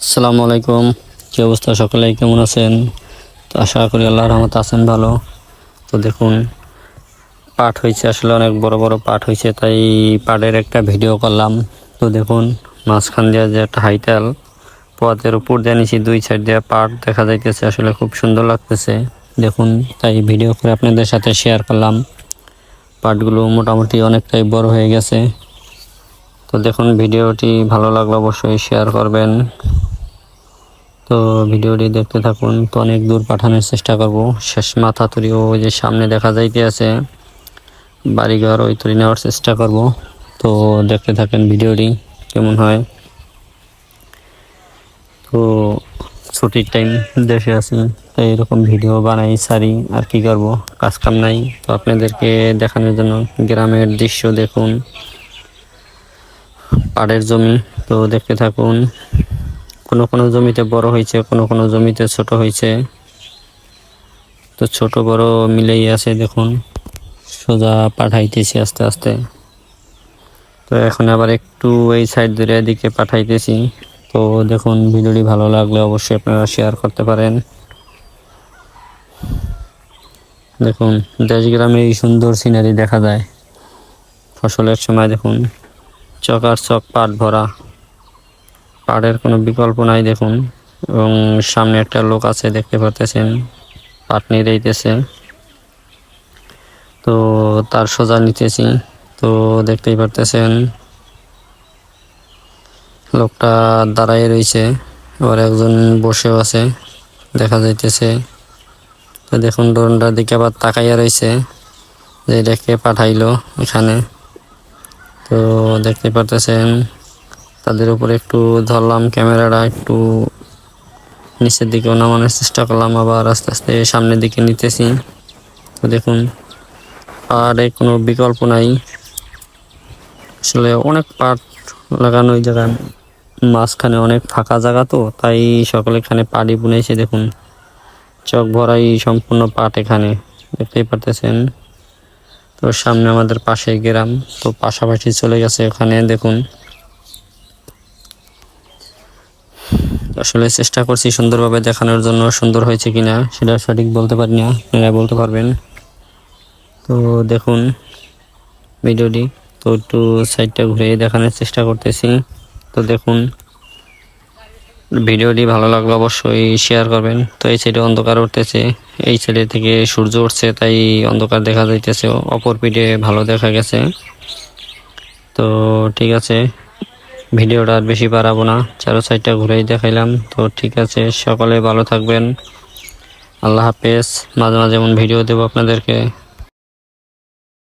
আসসালামু আলাইকুম। কি অবস্থা? সকলে কেমন আছেন? তো আশা করি আল্লাহর রহমত আছেন ভালো। তো দেখুন, পাঠ হয়েছে আসলে অনেক বড় বড় পাঠ হয়েছে তাই পাঠের একটা ভিডিও করলাম। তো দেখুন, মাঝখান দিয়ে যে একটা হাইটাল, পথের উপর দিয়ে নিচে দুই সাইড দিয়ে পাট দেখা যাইতেছে, আসলে খুব সুন্দর লাগতেছে। দেখুন, তাই ভিডিও করে আপনাদের সাথে শেয়ার করলাম। পাটগুলো মোটামুটি অনেকটাই বড় হয়ে গেছে। তো দেখুন, ভিডিওটি ভালো লাগলে অবশ্যই শেয়ার করবেন। তো ভিডিওটি দেখতে থাকুন। তো অনেক দূর পাঠানোর চেষ্টা করব। শেষ মাথা তুরি ও যে সামনে দেখা যাইতে আছে, বাড়িঘর, ওই তুলি নেওয়ার চেষ্টা করব। তো দেখতে থাকেন ভিডিওটি, কেমন হয়। তো ছুটির টাইম দেশে আছি তো এরকম ভিডিও বানাই, সারি, আর কি করব? কাজ কাম নাই। তো আপনাদেরকে দেখানোর জন্য গ্রামের দৃশ্য দেখুন। পাড়ের জমি, তো দেখতে থাকুন। কোনো কোনো জমিতে বড় হয়েছে, কোনো কোনো জমিতে ছোট হয়েছে। তো ছোট বড় মিলেই আছে, দেখুন। সোজা পাঠাইতেছি আস্তে আস্তে। তো এখন আবার একটু এই সাইড ধরে এদিকে পাঠাইতেছি। তো দেখুন, ভিডিওটি ভালো লাগলে অবশ্যই আপনারা শেয়ার করতে পারেন। দেখুন, দেশ গ্রামে এই সুন্দর সিনারি দেখা যায়। ফসলের সময় দেখুন, চকার চক পাট ভরা। পাড়ের কোনো বিকল্প নাই দেখুন। এবং সামনে একটা লোক আছে, দেখতে পারতেছেন। পাট নিয়ে তো তার সোজা নিতেছি তো দেখতেই পারতেছেন, লোকটা দাঁড়াই রয়েছে। আবার একজন বসেও আছে, দেখা যাইতেছে। তো দেখুন, ড্রোনটার দিকে আবার তাকাইয়া রয়েছে যে এটাকে পাঠাইলো এখানে। তো দেখতে পারতেছেন তাদের উপরে একটু ধরলাম, ক্যামেরাটা একটু নিচের দিকেও নামানোর চেষ্টা করলাম, আবার আস্তে আস্তে সামনের দিকে নিতেছি। তো দেখুন পাহাড়ে কোনো বিকল্প নাই। আসলে অনেক পাট লাগানো ওই জায়গায় মাঝখানে অনেক ফাঁকা জায়গা তো, তাই সকলে এখানে পাড়ি বুনেছে। দেখুন চক ভরাই সম্পূর্ণ পাট এখানে, দেখতেই পারতেছেন। তো সামনে আমাদের পাশে গ্রাম, তো পাশাপাশি চলে গেছে ওখানে দেখুন। আসলে চেষ্টা করছি সুন্দরভাবে দেখানোর জন্য সুন্দর হয়েছে কিনা সেটা সঠিক বলতে পারি না, আপনারা বলতে পারবেন। তো দেখুন ভিডিওটি, তো একটু সাইডটা ঘুরে দেখানোর চেষ্টা করতেছি। তো দেখুন, ভিডিওটি ভালো লাগলে অবশ্যই শেয়ার করবেন। তো এই সাইডে অন্ধকার উঠতেছে, এই সাইডে থেকে সূর্য উঠছে, তাই অন্ধকার দেখা যাইতেছে, অপর পিঠে ভালো দেখা গেছে। তো ঠিক আছে ভিডিওটা আর বেশি বাড়াবো না। চারো সাইডটা ঘুরেই দেখাইলাম। তো ঠিক আছে, সকলে ভালো থাকবেন। আল্লাহ হাফেজ। মাঝে মাঝে এমন ভিডিও দেবো আপনাদেরকে।